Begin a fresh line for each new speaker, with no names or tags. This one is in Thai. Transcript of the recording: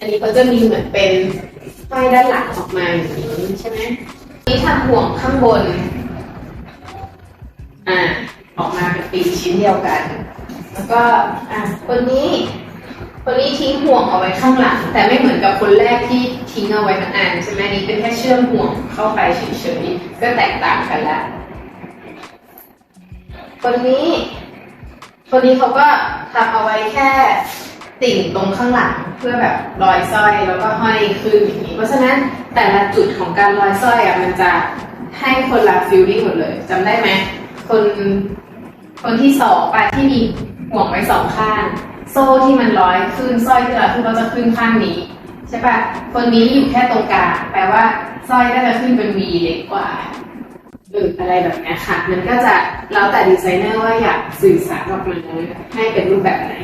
อันนี้ก็จะมีเหมือนเป็นไฟด้านหลังออกมาอย่างนี้ใช่ไหมนี่ทำห่วงข้างบน อ่า ออกมาเป็นปีชิ้นเดียวกัน แล้วก็ อะคนนี้ คนนี้ทิ้งห่วงเอาไว้ข้างหลัง แต่ไม่เหมือนกับคนแรกที่ทิ้งเอาไว้ทั้งอันใช่ไหมนนี้เป็นแค่เชื่อมห่วงเข้าไปเฉยๆ ก็แตกต่างกันละ คนนี้ คนนี้เขาก็ทำเอาไว้แค่ ติ่งตรงข้างหลังเพื่อแบบรอยสร้อยแล้วก็ห้อยขึ้นอย่างนี้ เพราะฉะนั้นแต่ละจุดของการรอยสร้อยอะมันจะให้คนละฟิลลิ่งหมดเลยจำได้ไหมคนคนที่สองปะที่มีห่วงไว้สองข้าง โซ่ที่มันร้อยขึ้นสร้อยที่ร้อยขึ้นก็จะขึ้นข้างนี้ใช่ปะคนนี้อยู่แค่ตรงกลางแปลว่าสร้อยก็จะขึ้นเป็น V เล็กกว่าหรืออะไรแบบนี้ค่ะ มันก็จะแล้วแต่ดีไซเนอร์ว่าอยากสื่อสารออกมาให้เป็นรูปแบบไหน